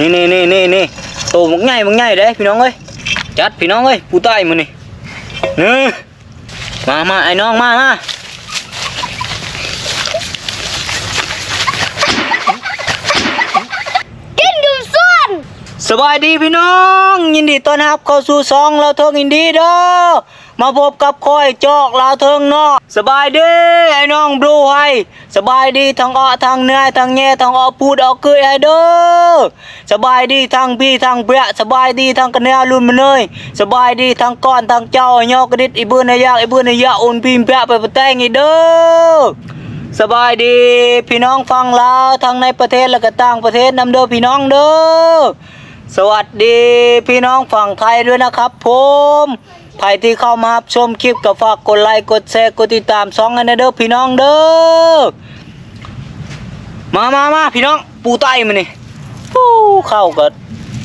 นี่นี่นี่นี่นี่โตมักใหญ่มักใหญ่เด้พี่น้องเอ้ยจัดพี่น้องเอ้ยปูใต้มือนี่นี่มามาไอ้น้องมามากินอยู่ส่วนสบายดีพี่น้อง ยินดีต้อนรับเข้าสู่ซองเราวเทิงอินดีเด้อ มาพบกับค่อยจอกเราวเทิงนาะสบายดีไอ้น้องบลูไฮสบายดีทั้งอ้อทั้งเนื่อทั้งแย่ทั้งอ้อพูดเอาเกยไอ้เด้อสบายดีทั้งพี่ทั้งเปรียสบายดีทั้งกระเนียรุ่นมาเลยสบายดีทั้งก้อนทั้งเจ้าไอ้ยอกกระดิษไอ้เบื่อนไอ้ยากไอ้เบื่อนไอ้ยาอุ่นพิมพ์เปรียไปประแตงไอ้เด้อสบายดี พี่น้องฟังลาวทั้งในประเทศและก็ต่างประเทศนำเด้อพี่น้องเด้อสวัสดีพี่น้องฝั่งไทยด้วยนะครับผม ใครที่เข้ามาชมคลิปก็ฝากกดไลค์กดแชร์กดติดตามช่องกันนะเด้อพี่น้องเด้อมามามาพี่น้องปูไตมันนี่ปูเข้าก็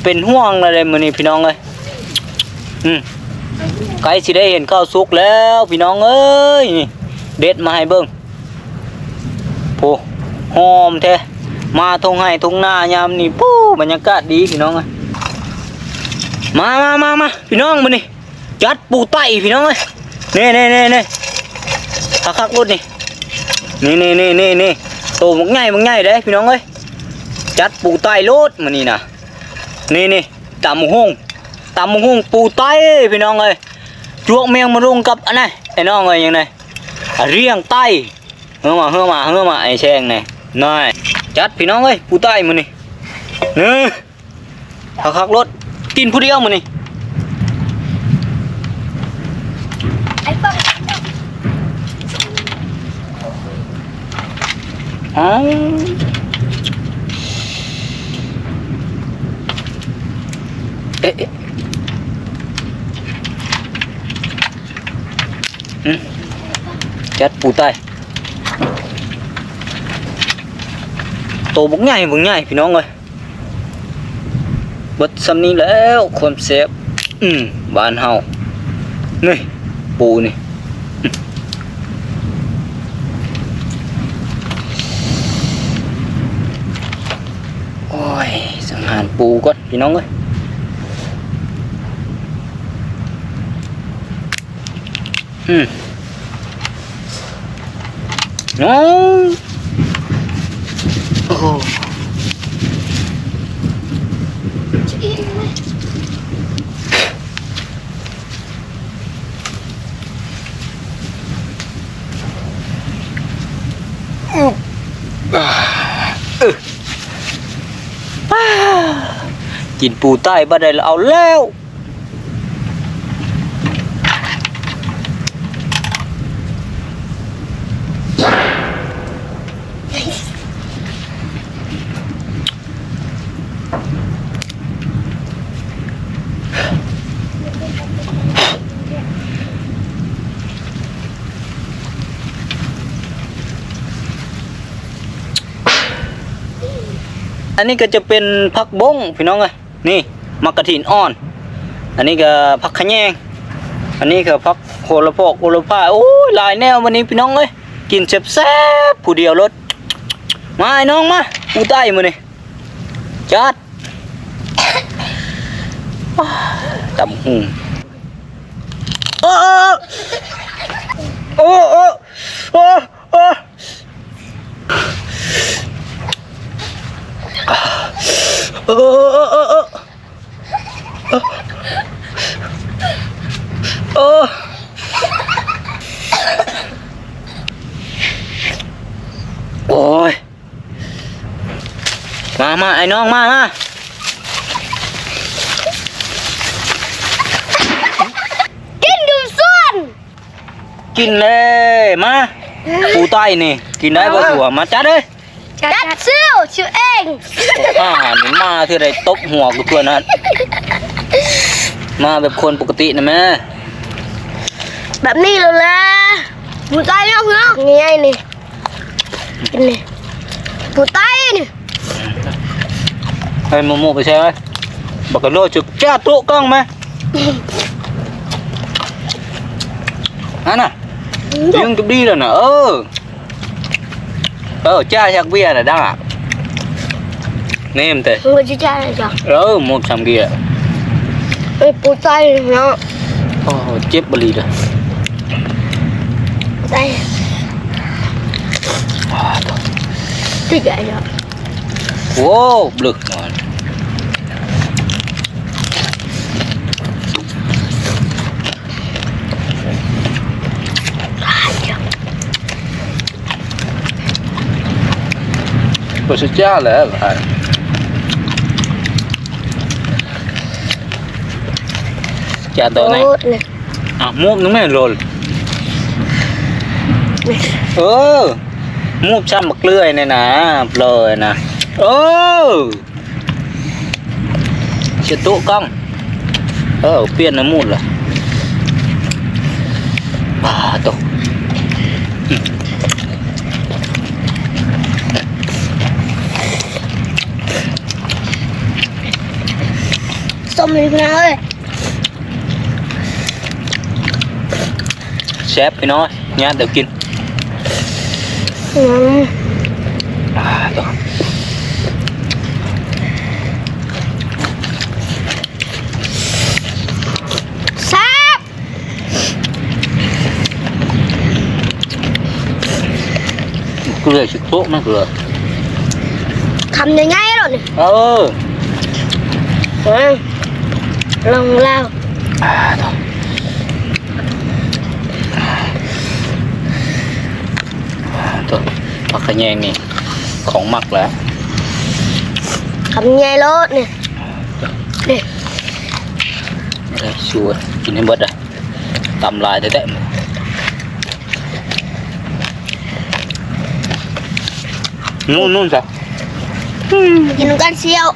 เป็นห่วงอะไรมันนี่พี่น้องเอ้ยอืมใครสิได้เห็นข้าวสุกแล้วพี่น้องเอ้ยเด็ดมาให้เบิ่งโอ้หอมแท้มาทงให้ทงหน้ายามนี่ปูบรรยากาศดีพี่น้องเอ้ยมามามามาพี่น้องมานี่ จัดปูไตพี่น้องเอ้ยนี่นี่นี่นี่คักคักรุ่นนี่นี่นี่นี่นี่นี่โตมักใหญ่มักใหญ่เด้พี่น้องเอ้ยจัดปูไตรถมานี่นะนี่นี่ตำหมูฮงตำหมูฮงปูไตพี่น้องเอ้ยจวกเมียงมารุงกับอันไหนไอ้น้องเอ้ยยังไงอะเรียงไตเฮือมาเฮือมาเฮือมาไอ้แช่งนี่น้อยจัดพี่น้องเอ้ยผู้ใต้มื้อนี่นี่คักคักรถกินผู้เดียวมื้อนี่ à. Ê, ê. Ừ. Chết bù tay. Tô bóng nhảy bóng nhảy thì nó người bật xâm ni lễ, không xếp. Ừ, bạn hào này bù này. ปูก่อนพี่น้องเอ้ยอืมน้องโอ้ กินปูใต้บ้านใดเราเอาแล้ว อันนี้ก็จะเป็นผักบงพี่น้องเอ้ยนี่มักกะถินอ่อน อันนี้ก็ผักขะแยง อันนี้ก็ผักโหระพอกโหระพาโอ้ยหลายแนววันนี้พี่น้องเอ้ยกินแซ่บๆผู้เดียวรถมาไอ้น้องมาปูใต้มื้อนี่จัดตำหูโอ้โอ้โอ้โอ้ ามาไอ้น้องมามา กินอยู่ส่วน กินเลยมาปูใต้นี่ กินได้บ่สัวมาจัดเลย จัดซิว ชื่อเองอาหารนี่มาที่ไรตบหัวกูทั่วนั้นมาแบบคนปกตินะแม่แบบนี้เลยละปูไตเนาะเนาะนี่ไงนี่กินนี่ปูไตนี่ให้โมโมไปใช่ไหมบักกะโลจุกจ้าโต๊ะกล้องไหมนั่นน่ะยังกับดีแล้วนะเออเออจ้าชักเบี้ยน่ะดั nè em tê người chú trai này chả một trăm kia. Ơi bố tay nó. Ồ chết bờ lì rồi. Tay à thôi tôi chạy rồi wow lực rồi Pues ya le, vale. Lại Cha tội này Tốt này À, mua nó mới rồi Ừ Mua trăm bạc lươi này nè Lời nè Ừ Sẽ tụ cong Ờ, phiên nó một rồi À, tổ xong đi nào ơi Xếp với nó. Nhá, được kinh ừ. À, tổ sáp Cười sẽ tốt nó cười cầm nhanh ngay rồi này Ừ ừ. lòng lao. À, thôi thôi Mặc cái nhang nè Không mặc là cầm nhanh lốt này này Đây, xua Chín hết bớt rồi Tầm lại thế tệ Nôn nôn sao nhìn con siêu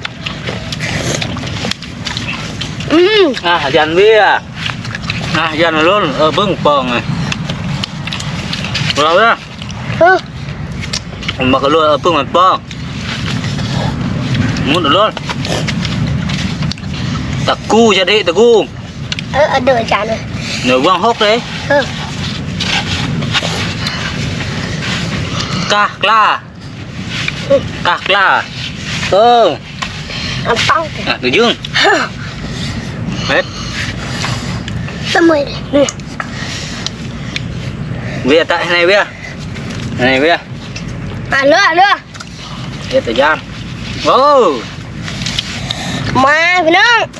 ừ. À, dàn bia À, dàn luôn Ở bưng bòn này Rồi đó Ừ. Mà cái luôn ở bưng mặt bòn Muốn được luôn. Tạc cu cho đi, tạc cu. Ở ở đợi trả này Nửa quang hốc đấy. Ừ. Cạc la. Cạc la. Ờ. Ăn tăng À, được dương Hết. Tao mười Về tại này về. Này về Alo, alo. Nghe tự gian, Ô. Mà, phải không?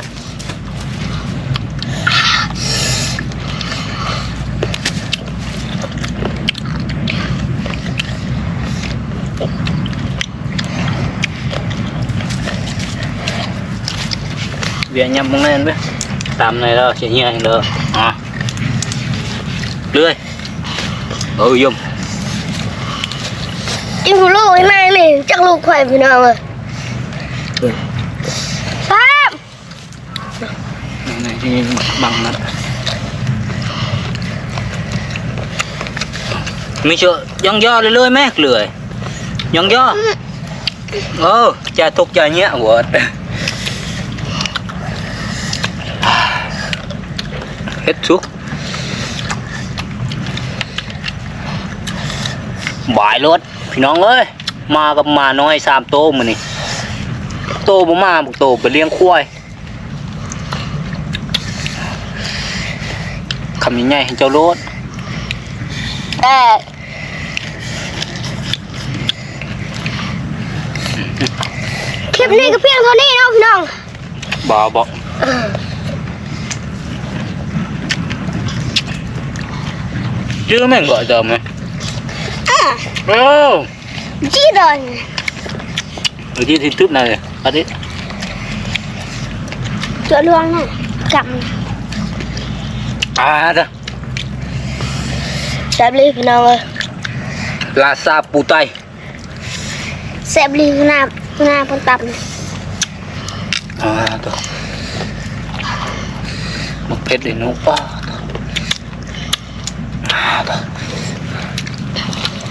Viện nhầm bông lên đấy, tầm này đâu chỉ như anh được. À. Lươi. Ừ, dùng. กินผู้ลูกให้แม่นี่จักลูกไข่พี่น้องเลยสาพไหนๆที่บังนัด มีเชื่อย่องย่อเรื่อยๆแม่เกลือยย่องย่อเออจะทุกใจเงี้ยหัวเฮ็ดชุกบ่ายรถ พี่น้องเอ้ยมากับหมาน้อยสามโตมันนี่โตบ่มาบอกโตไปเลี้ยงควายคำยังไงให้เจ้าโลดแต่คลิปนี้ก็เพียงเท่านี้เนาะพี่น้องบ่บอกเออชื่อแม่ง gọi giờ mày อะ Ồ, จี้ Bro. Giết rồi. Ở trên thì túp này, bắt đi. Chỗ luôn không? Cầm. À ra. Sẹp ly nào ơi. Là sa pù tay. Sẹp ly nào, nào con tập. À được. Một phết để nấu. À được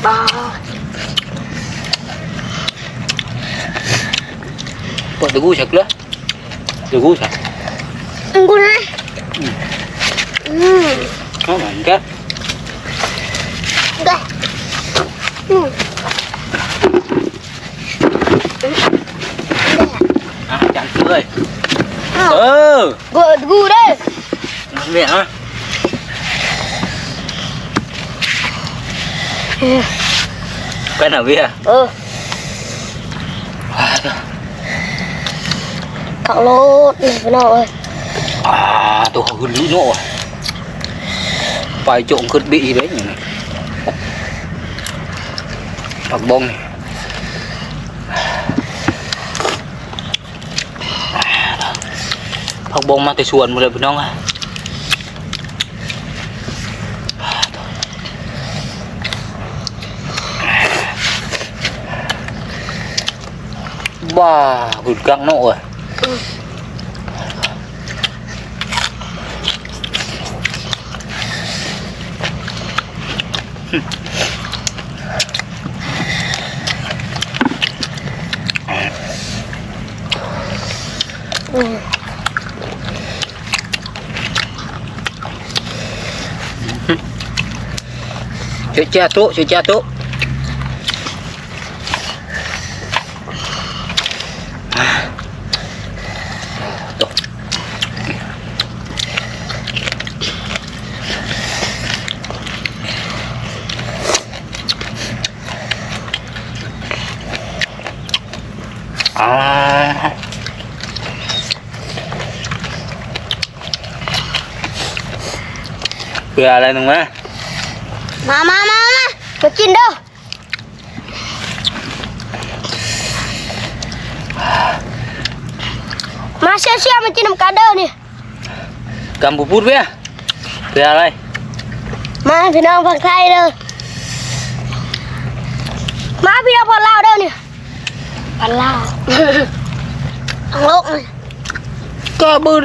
ba Wah, dugu sak lah. Dugu sak. Dugu lah. Hmm. Kau enggak? Enggak. Hmm. À, chẳng cười. Ừ. ừ. Gù đây. Mẹ hả? เลยอ้าวเออกูกูได้เวียฮะ cái nào bia เออขับรถนี่พี่น้องเอ้ย à tôi không lũ nộ phải trộm cất bị đấy nhỉ này hoặc bông này hoặc bông mà cái xuồng một lần bên nông á bà vụt căng nộ rồi ừ. Chú cha tốt, chú cha tốt เบื่ออะไรหนึ่งไหม มามามามามากินเด้อมาเชี่ยเชี่ยมากินน้ำกันเด้อนี่ กำปูพูดเว้ยเบื่ออะไร มาพี่น้องผักไทยเด้อมาพี่น้องผักลาวเด้อนี่ผักลาวอังโลกนี่ ก็บือ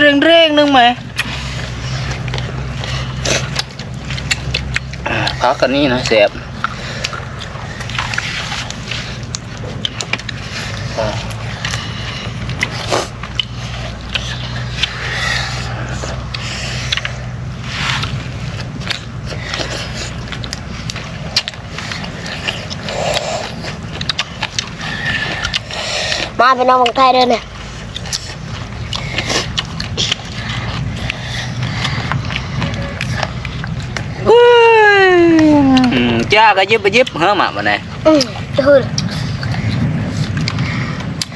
พักกันนี่นะแสบมาพี่น้องผักไทยเด้อเนี่ย cha cái giúp cái giúp hả mà mà này ừ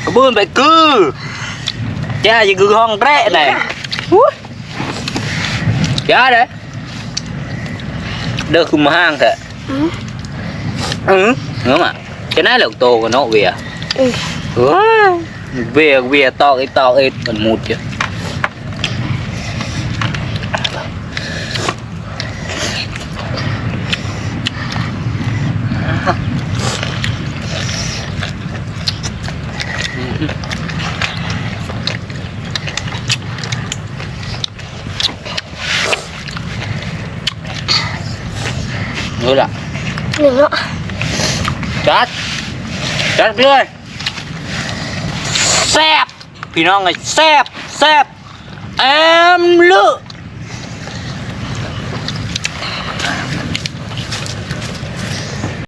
cái bươn phải cứ cha gì cứ hong rẽ này cha đấy. Được cùng hang thế ừ. Ừ không ạ? Cái này là tô của nó về à? ừ. Về về to cái to cái còn một chứ. nữa là หนึ่งเนาะ จัดจัดเลยแซบพี่น้องไงแซบแซบแอมเลือ